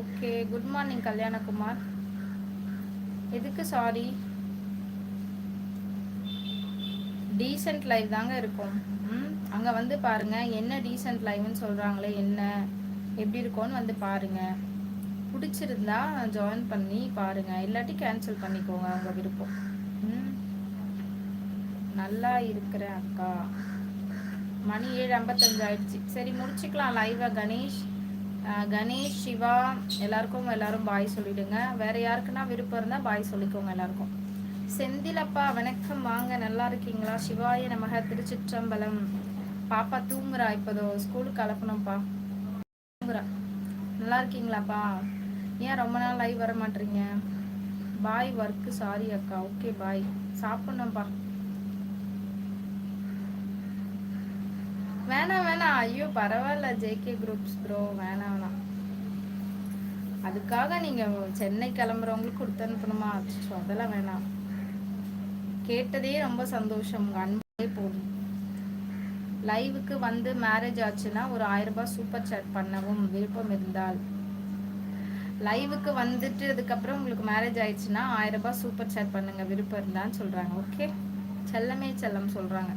Okay good morning Kalyanakumar. எதுக்கு sorry? Decent live தாங்க இருக்கும். ம் அங்கே வந்து பாருங்கள் என்ன டீசென்ட் லைவ்னு சொல்கிறாங்களே என்ன எப்படி இருக்கும்னு வந்து பாருங்கள் பிடிச்சிருந்தா ஜாயின் பண்ணி பாருங்கள் இல்லாட்டி கேன்சல் பண்ணிக்கோங்க உங்கள் விருப்பம். ம் நல்லா இருக்கிறேன் அக்கா. மணி ஏழு ஐம்பத்தஞ்சு ஆயிடுச்சு. சரி முடிச்சுக்கலாம் லைவா கணேஷ். கணேஷ் சிவா எல்லாருக்கும் எல்லாரும் பாய் சொல்லிடுங்க. வேற யாருக்குன்னா விருப்பம் இருந்தால் பாய் சொல்லிக்கோங்க எல்லாருக்கும். செந்திலப்பா வணக்கம் வாங்க நல்லா இருக்கீங்களா? சிவாய நமக திருச்சிற்றம்பலம். பாப்பா தூங்குறா இப்போதோ ஸ்கூலுக்கு அனுப்பணும்ப்பா. தூங்குறா. நல்லா இருக்கீங்களாப்பா? ஏன் ரொம்ப நாள் லைவ் வர மாட்டீங்க பாய் ஒர்க்கு சாரி அக்கா. ஓகே பாய் சாப்பிட்ணும்ப்பா. வேணாம் வேணாம். ஐயோ பரவாயில்ல ஜேகே குரூப்ஸ் ப்ரோ வேணாம் வேணாம். அதுக்காக நீங்கள் சென்னை கிளம்புறவங்களுக்கு கொடுத்து அனுப்பணுமா? ஸோ அதெல்லாம் வேணாம். கேட்டதே ரொம்ப சந்தோஷம். உங்கள் அன்பே போதும். லைவுக்கு வந்து மேரேஜ் ஆச்சுன்னா ஒரு ஆயிரம் ரூபாய் சூப்பர் சாட் பண்ணவும் விருப்பம் இருந்தால். லைவுக்கு வந்துட்டு அதுக்கப்புறம் உங்களுக்கு மேரேஜ் ஆயிடுச்சுன்னா ஆயிரம் ரூபாய் சூப்பர் சாட் பண்ணுங்க. விருப்பம் இருந்தான்னு சொல்றாங்க. ஓகே செல்லமே செல்லம் சொல்றாங்க.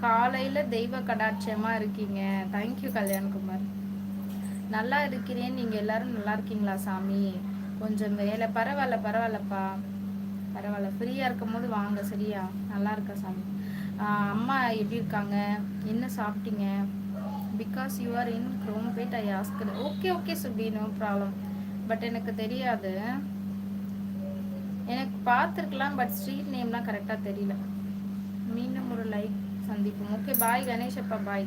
காலையில தெய்வ கடாட்சியமா இருக்கீங்க. Thank you Kalyan Kumar. நல்லா இருக்கிறேன். நீங்க எல்லாரும் நல்லா இருக்கீங்களா சாமி? கொஞ்சம் வேலை. பரவாயில்ல பரவாயில்லப்பா. பரவாயில்ல. ஃப்ரீயா இருக்கும் போது வாங்க சரியா? நல்லா இருக்கா சாமி? ஆஹ் அம்மா எப்படி இருக்காங்க? என்ன சாப்பிட்டீங்க? Because you are in Chromepet I ask okay okay Subi no problem but எனக்கு தெரியாது. எனக்கு பார்த்துருக்கலாம் பட் ஸ்ட்ரீட் நேம்லாம் கரெக்டாக தெரியல. மீண்டும் ஒரு லைக் சந்திப்போம். ஓகே பாய் கணேஷ் அப்பா பாய்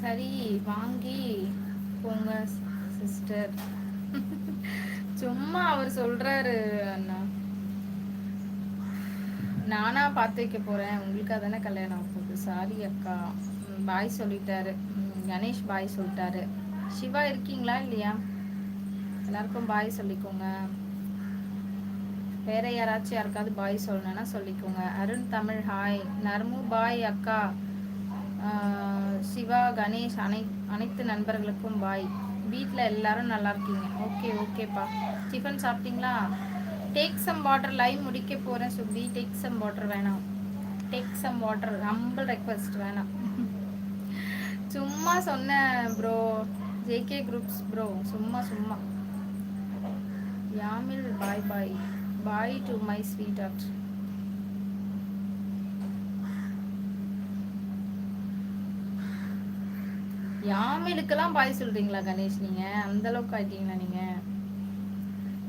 சரி வாங்கி போங்க சிஸ்டர் சும்மா அவர் சொல்றாரு அண்ணா. நானா பார்த்து வைக்க போறேன். உங்களுக்கு அதானே கல்யாணம் போகுது. சாரி அக்கா. பாய் சொல்லிட்டாரு. கணேஷ் பாய் சொல்லிட்டாரு. சிவா இருக்கீங்களா இல்லையா? எல்லாருக்கும் பாய் சொல்லிக்கோங்க. வேற யாராச்சும் யாருக்காவது பாய் சொல்லணும்னா சொல்லிக்கோங்க. அருண் தமிழ் ஹாய் நர்மு பாய் அக்கா. சிவா கணேஷ் அனை அனைத்து நண்பர்களுக்கும் பாய் வீட்டில் எல்லாரும் நல்லா இருக்கீங்க. ஓகே ஓகேப்பா. டிஃபன் சாப்பிட்டீங்களா? டேக் சம் வாட்டர் லைவ் முடிக்க போகிறேன் சுபி. டேக் சம் வாட்டர் வேணாம். Take some water humble request வேணாம். சும்மா சொன்னேன் ப்ரோ ஜேகே குரூப்ஸ் ப்ரோ சும்மா சும்மா. Yamil bye bye. Bye to my sweetheart யாமிலுக்கெல்லாம் bye சொல்றீங்களா கணேஷ் நீங்க? அந்த அளவுக்கு ஆயிட்டீங்களா நீங்க?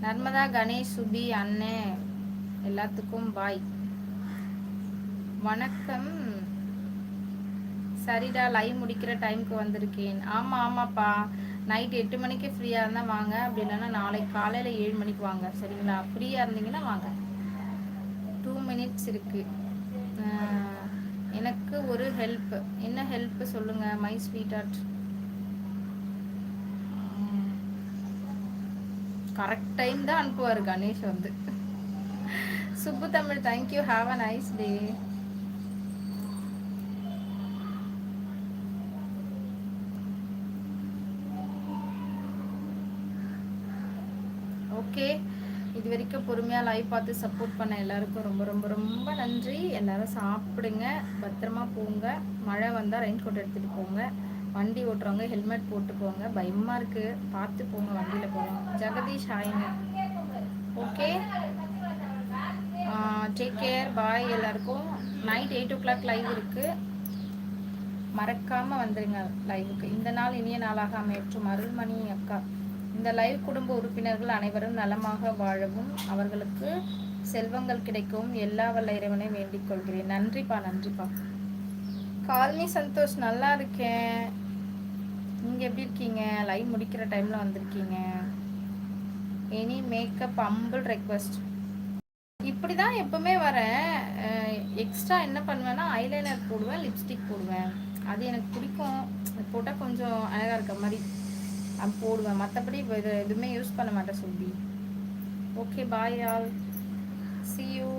நர்மதா கணேஷ் சுபி அண்ணே எல்லாத்துக்கும் பாய். வணக்கம். சரிடா லைவ் முடிக்கிற டைம்க்கு வந்திருக்கேன். ஆமா ஆமாப்பா. நைட் எட்டு மணிக்கு ஃப்ரீயா இருந்தால் வாங்க. அப்படி இல்லைன்னா நாளைக்கு காலையில் ஏழு மணிக்கு வாங்க. சரிங்களா? ஃப்ரீயா இருந்தீங்கன்னா வாங்க. டூ மினிட்ஸ் இருக்கு. ஆஹ், எனக்கு ஒரு ஹெல்ப் என்ன ஹெல்ப் சொல்லுங்க my sweetheart correct time தான் அனுப்புவார் கணேஷ் வந்து. Subbu Tamil thank you have a nice day okay இது வரைக்கும் பொறுமையாக லைவ் பார்த்து சப்போர்ட் பண்ண எல்லாருக்கும் ரொம்ப ரொம்ப ரொம்ப நன்றி. எல்லாரும் சாப்பிடுங்க. பத்திரமா போங்க. மழை வந்தால் ரெயின் கோட் எடுத்துகிட்டு போங்க. வண்டி ஓட்டுறவங்க ஹெல்மெட் போட்டு போங்க. பயமாக இருக்குது பார்த்து போங்க வண்டியில் போகலாம் ஜெகதீஷ் ஆயிங்க ஓகே டேக் கேர் பாய் எல்லாருக்கும். Night eight o'clock live இருக்குது மறக்காமல் வந்துடுங்க லைவுக்கு இந்த நாள் இனிய நாளாக அமையற்றும் அருள்மணி அக்கா. இந்த லைவ் குடும்ப உறுப்பினர்கள் அனைவரும் நலமாக வாழவும் அவர்களுக்கு செல்வங்கள் கிடைக்கவும் எல்லா வல்ல இறைவனை வேண்டிக் கொள்கிறேன். நன்றிப்பா நன்றிப்பா. காலனி சந்தோஷ் நல்லா இருக்கேன். நீங்கள் எப்படி இருக்கீங்க? லைவ் முடிக்கிற டைமில் வந்திருக்கீங்க. எனி மேக்கப் அம்பிள் ரெக்வஸ்ட் இப்படி தான் எப்பவுமே வரேன். எக்ஸ்ட்ரா என்ன பண்ணுவேன்னா ஐலைனர் போடுவேன் லிப்ஸ்டிக் போடுவேன். அது எனக்கு பிடிக்கும். போட்டால் கொஞ்சம் அழகாக இருக்க மாதிரி. போடுவேன். மற்றபடி இப்போ இது எதுவுமே யூஸ் பண்ண மாட்டேன் சுபி. Okay bye all see you